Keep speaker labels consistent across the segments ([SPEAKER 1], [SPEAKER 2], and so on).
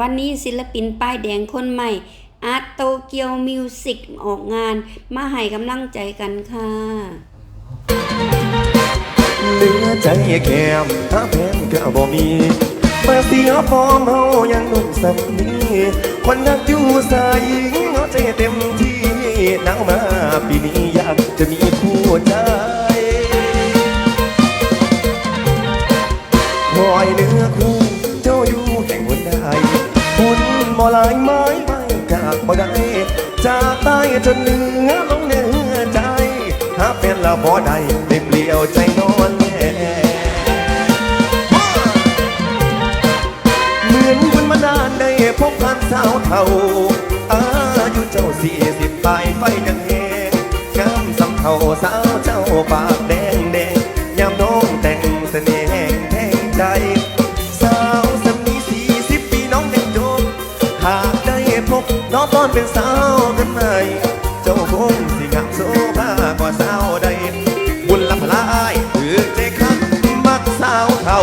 [SPEAKER 1] วันนี้ศิลปินป้ายแดงคนใหม่ อาร์ตโตเกียวมิวสิกออกงาน มาให้กำลังใจกันค่ะ
[SPEAKER 2] เหลือใจแก้มถ้าแพงก็บ่มีมาเสียฟอร์มเฮายังหนุ่มสำนีคนนักอยู่สายเอาใจเต็มที่หนาวมาปีนี้อยากจะมีคู่ใจค จนเหนือลงเหนือใจ หาเป็นละบ่ได้ได้เปลี่ยวใจนอนแน่เหมือนคุณมานานได้พบผ่านสาวเท่า อายุเจ้าสี่สิบปลายไฟยังแหงงามสำเท่าสาวเจ้าปากแดงแดงยามน้องแต่งเสน่ห์แห่งแทงใจสาวสำนีสี่สิบปีน้องยังจบหากได้พบน้องตอนเป็นสาว ว่าสาวใด บุญลำลายคือใจคักมักสาวเท่า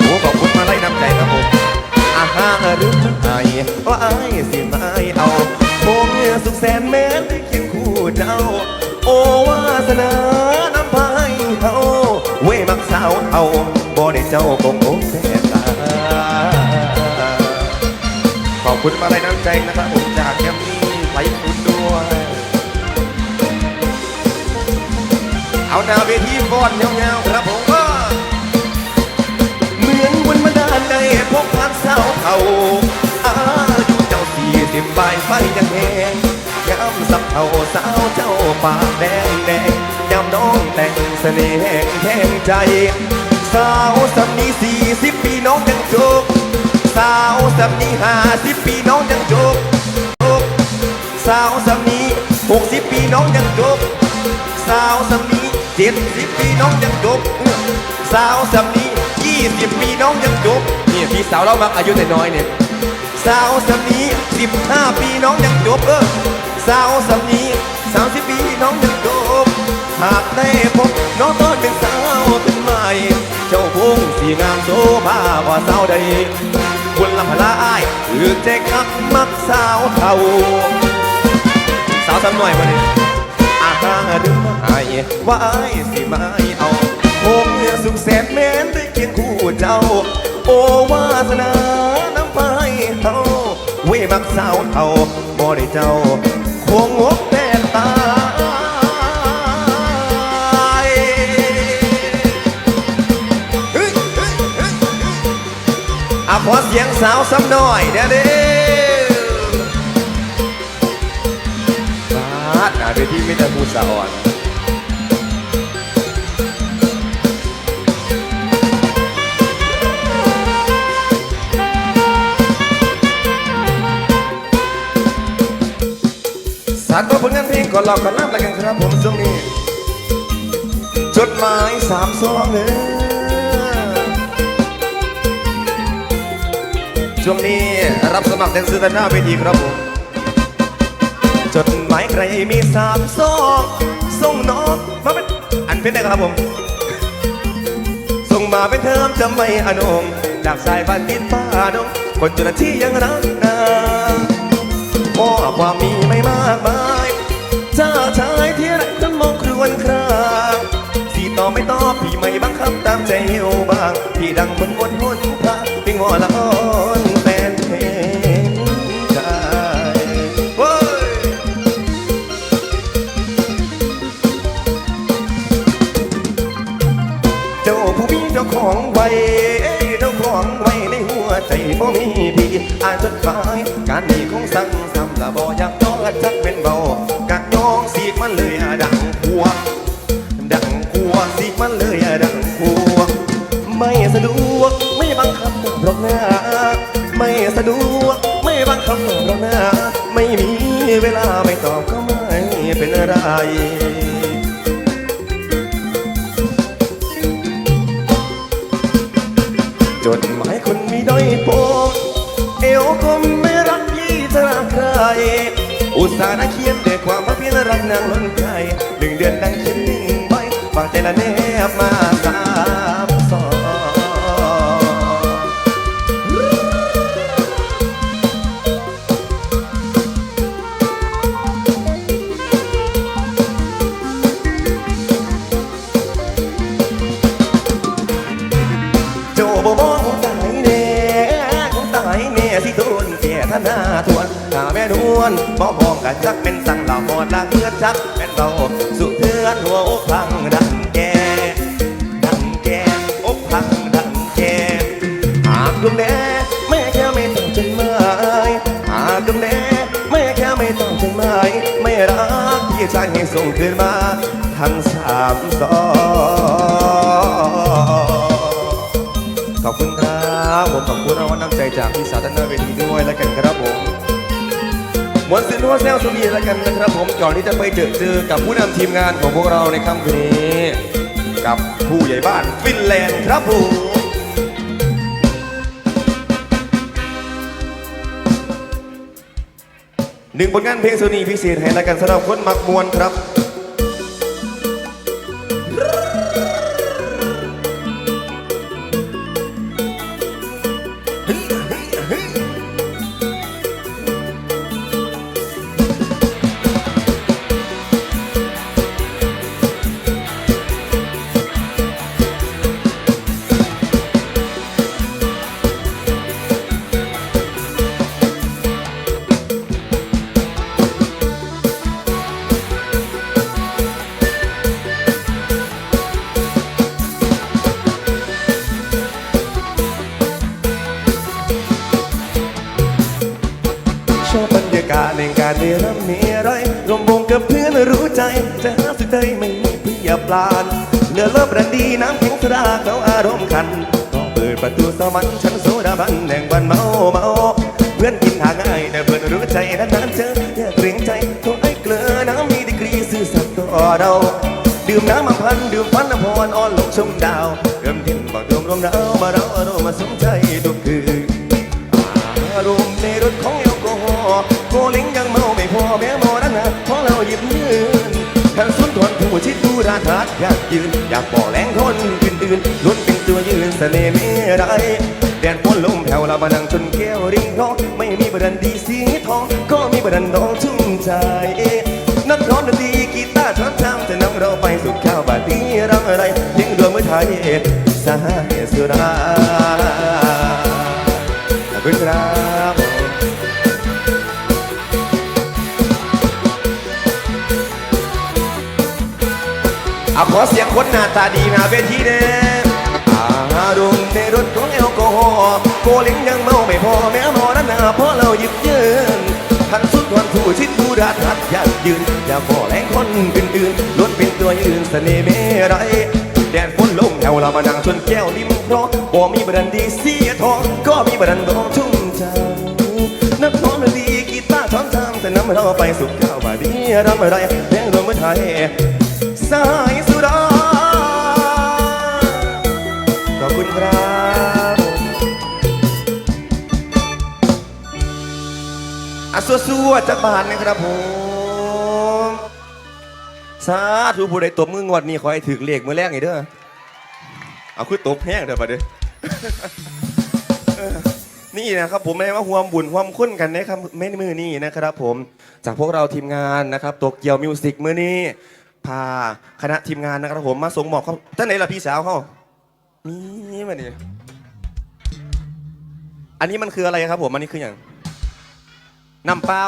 [SPEAKER 2] โอ้ขอบคุณมาไล่น้ำใจครับผมอาหารหรือไอว่าไอสิไม่เอาโอ้เมื่อสุขแสนแม้นได้เคียงคู่เจ้า โอ้วาสนานำพายเขาเว้มักสาวเอาบ่ได้เจ้าคงโอ้แท้ตาขอบคุณมาลัยน้ำใจนะครับผม เอาหน้าเวทีฟอนยาวๆครับผมว่าเหมือนวันมาดานได้พบผ่านสาวเขาอายุเจ้าสี่สิบปลายไฟยังแหงยามสับเท่าสาวเจ้าปากแดงแดงยามน้องแต่งเสน่ห์แห่งแทงใจ สาวสำนีสี่สิบปีน้องยังจกสาวสำนีห้าสิบปีน้องยังจกจกสาวสำนีหกสิบปีน้องยังจกสาวสำนี เจ็ดสิบปีน้องยังจบเอื้อสาวสำนียี่สิบปีน้องยังจบนี่พี่สาวเรามักอายุน้อยๆเนี่ยสาวสำนีสิบห้าปีน้องยังจบเออสาวสำนีสามสิบปีน้องยังจบหากได้พบน้องตอนเป็นสาวเป็นใหม่เจ้าคงสีงามโซภากว่าสาวใดบุญลำพลาอ้ายคือใจคักมักสาวเท่าสาวสำหน่อยมาเนี่ยอาหรหรือไม่ว่าไอ้สิไม่เอาคงเนื้อสุขแสนแม้นได้เคียงคู่เจ้า โอวาสนาน้ำไปเท่าเวมักสาวเท่าบ่ได้เจ้า คงงกแต่ตาอะขอเสียงสาวซ้ำหน่อยเด้อเด้ ดหนาเวทีไม่ได้พูดสะอ่อนสารตัวผลงานเพลงก่อนเราก่อนน้ำอะไรกันครับผมช่วงนี้ จดหมายสามซองเลยช่วงนี้รับสมัครแดนเซอร์ด้านหน้าเวทีครับผม จดหมายใครมีสามซองส่งน้องมาเป็นอันเป็นได้ครับผม ส่งมาเป็นเทอมจะไม่อนงจากสายบ้านติดฟ้าดงคนจุลที่ยังรักนาพ่อความมีไม่มากมายเจ้าชายที่ไรจนมองครวนครางสีต่อไม่ต่อพี่ไม่บังคับตามใจเหี่ยวบาง พี่ดังคนวนหนพระพี่งอละอ่อน อ่ายการนี้คงสั่งซ้ำละบ่อยากต้องจักเป็นเบากะยองสีกมันเลยอะดังพัวดังพัวสีกมันเลยอะดังพัวไม่สะดวกไม่บังคับหรอกนะไม่สะดวกไม่บังคับหรอกนะไม่มีเวลาไม่ตอบก็ไม่เป็นไร อุตส่าห์นักเขียนด้วยความมาพิลรักนางล้นใจหนึ่งเดือนดังเชิ้นหนึ่งใบฝากใจละแนบมาสามสองโจบ่มตายแน่ตายแน่สิโดนแก่ท่านาทั่ว ลบ่พองกันจักเป็นสั่งเหล่าหมดลาเพื่อจักเป็นเบาสุเทือนหัวอกพังดังแกดังแกอกพังดังแกหากดวงแดไม่แค่ไม่ต้องจดหมายหากดวงแดไม่แค่ไม่ต้องจดหมายไม่รักที่ใจให้ส่งคืนมาทั้งสามสองขอบคุณครับผมขอบคุณรางวัลน้ำใจจากพี่สาวท่านหน้าเวทีด้วยแล้วกันครับผม มนสินหัวแซวสุนีแล้วกันนะครับผมก่อนที่จะไปเจอเจอกับผู้นำทีมงานของพวกเราในค่ำคืนนี้ กับผู้ใหญ่บ้านฟินแลนด์ครับผมหนึ่งผลงานเพลงโซนีพิเศษให้รายการสำหรับคนมักมวนครับ การเรียนมีอะไรรวมวงกับเพื่อนรู้ใจ จะหาสุดใดไม่มีพียบปลานเรือเลิฟรันดีน้ำแข็งสดาเขาอารมณ์ขันก็เปิดประตูสวรรค์ชั้นโซดาบันแห่งบันเมาเมาเพื่อนกินหาง่ายแต่เพื่อนรู้ใจนานๆเจออย่าเกรงใจตัวไอ้เกลือน้ำมีดีกรีซื่อสัตย์ต่อเราดื่มน้ำมาพัน ดื่มฟันน้ำพรอ่อนลงชมดาวเริ่มทิ้นบอกรวมรวมดาวมาเราอารมณ์มาสมใจ ยืน อยากบอกแรงคนอื่นอื่นล้วนเป็นตัวยืนเสน่ห์ไม่ไรแดดฝนลมแผ่วเรามานั่งจนแก้วริงร้องไม่มีประดันดีสีทอง ก็มีประดันดองชุ่มใจนักร้องดนตรีกีตาร์ช้อนชามจะนำเราไปสู่ข้าวบาตีรำอะไรเพียงดวงเมื่อไทยสหายสุราขอบคุณครับ ขอเสียงคนหน้าตาดีหน้าเวทีเด้อารมณ์ในรถของแอลกอฮอล์โกล้งยังเมาไม่พอแม้มอนั้นหนาเพราะเราหยิบยืนทันสุดทวนผู้ชิดผู้รัดทัดอยากยืนอย่าบอแรงคนอื่นๆล้วนเป็นตัวยืนเสน่ห์ไม่ไรแดดฝนลงแถวเรามานั่งชนแก้วริมเพราะบ่มีบรันดีเสียทองก็มีบรันดองชุ่มใจนักร้องดีกีตาร์ช้อนชามแต่น้ำเราไปสุขข้าวบาดีรำอะไรแรงรวมเมื่อไทยสาย คุณครับอะสัวๆจากบ้านนะครับผมสาธุผู้ใดตบมืองวดนี้ขอให้ถือเลขมือแรกไงเด้อเอาคือตบแห้งเด้อปะเด้อนี่นะครับผมไม่ว่าห่วมบุญห่วมคุ้นกันนะครับเม่นมือนี่นะครับผมจากพวกเราทีมงานนะครับตกเกียวมิวสิกมือนี้พาคณะทีมงานนะครับผมมาส่งหมอบเขาท่านไหนล่ะพี่สาวเขา นี่มาเนี่ยอันนี้มันคืออะไรครับผมอันนี้คืออย่างน้ำเปล่า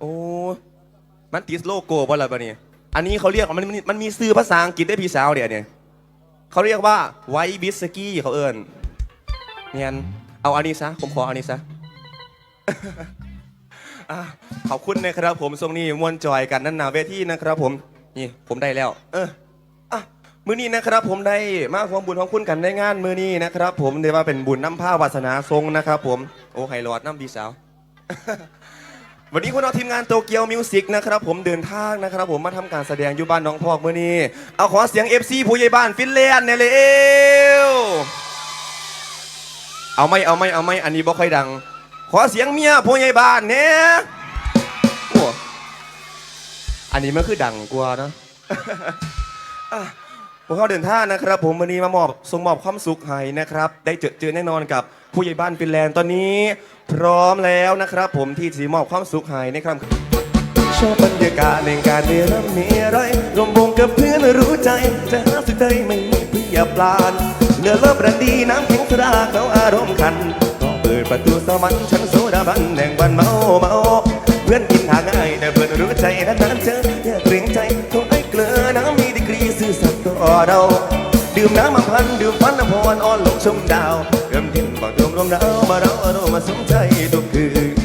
[SPEAKER 2] โอ้มันติดโลโก้บ่ล่ะปะเนี่ยอันนี้เขาเรียกมันมันมันมีซื้อภาษาอังกฤษได้พี่สาวเดี๋ยวเนี่ยเขาเรียกว่าไวท์บิสกี้เขาเอิญเนียนเอาอันนี้ซะผมขออันนี้ซะขอบคุณนะครับผมทรงนี้มวนจอยกันนั่นนาเวทีนะครับผมนี่ผมได้แล้ว เออ มือนี้นะครับผมได้มาความบุญของคุณกันในงานมือนี้นะครับ ผมเรียกว่าเป็นบุญน้ำผ้าวาสนาทรงนะครับ ผมโอ้ไฮรอดน้ำพี่สาว วันนี้พวกเราทีมงานโตเกียวมิวสิกนะครับผมเดินทางนะครับ ผมมาทำการแสดงอยู่บ้านน้องพอกเมื่อนี้เอาขอเสียง FC ผู้ใหญ่บ้านฟินแลนด์เนี่ยเลยเอวเอาไม่เอาไม่เอาไม่อันนี้บ่ค่อยดัง ขอเสียงเมียผู้ใหญ่บ้านเนี่ยโอ้อันนี้มันคือดังกว่าเนะ อะ พวกเขาเดินท่านะครับ ผมวันนี้มามอบส่งมอบความสุขให้นะครับ ได้เจอเจอแน่นอนกับผู้ใหญ่บ้านฟินแลนด์ตอนนี้ พร้อมแล้วนะครับ ผมที่จะมอบความสุขให้ในครั้งชอบบรรยากาศในการเรียนมีอะไรรวมวงกับเพื่อนรู้ใจ จะหาสุดใดไม่มีพียบปลานเรือเลิฟรันดีน้ำแข็งสดาเขาอารมณ์ขันก็เปิดประตูสวรรค์ชั้นโซดาบันแห่งวันเมาเมาเพื่อนกินหาง่ายแต่เพื่อนรู้ใจนานๆเจออย่าเกรงใจตัวไอ้เกลือน้ำ ตย์ต่อเรา ดื่มน้ำมาพัน ดื่มฟันน้ำพรอ่อนลงชมดาวเริ่มทิ้งบังรวมรวมดาวมาเราอารมณ์มาสมใจทุกคืน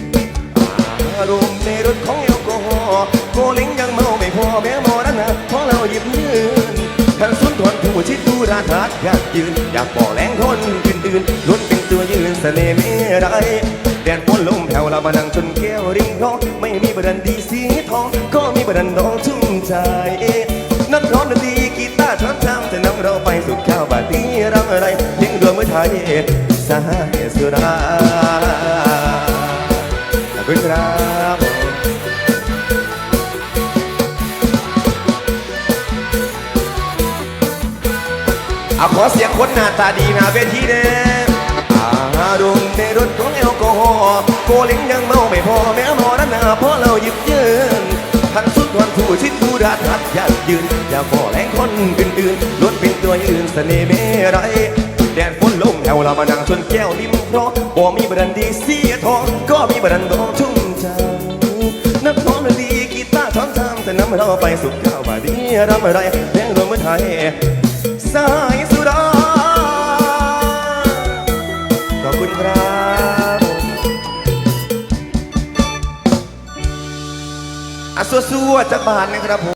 [SPEAKER 2] อารมณ์ในรถของแอลกอฮอล์โกเล้งยังเมาไม่พอแม้มอนั้นนะเพราะเราหยิบยืนทางสุนทรผู้ชิดผู้ราทัดอยากยืน อยากบอแรงคนอื่นๆล้วนเป็นตัวยืนเสน่ห์ไม่ไรแดดฝนลมแผ่วเรามานั่งชนแก้วริงร้องไม่มีประเด็นดีสีทอง ก็มีประเด็นน้องชุ่มใจนักร้องดนตรีกีตาร์ช้อนชามจะนำเราไปสู่ข้าวบาตีรังอะไรเพียงดวงมือไทยสายสุราขอบคุณครับเอาขอเสียงคนหน้าตาดีหนาเวทีเด้อารมณ์ในรถของแอลกอฮอล์โกลิงยังเมาไม่พอแม้มอนั้นนาเพราะเราหยิบยืน ทันสุดวันผู้ชิดผู้ดาทัดอยากยืน อย่าขอแรงคนอื่นๆล้วนเป็นตัวยืนเสน่ห์ไม่ไรแดดฝนลมแถวเรามานั่งชนแก้วริมเพราะบ่มีบรันดีเสียทอง ก็มีบรันดองชุ่มใจนักร้องดีกีตาร์ช้อนชามแต่นำเราไปสุขข้าวบาดีรำอะไรเพลงรวมเมือไทยสา สัวๆจากบ้านนะครับผม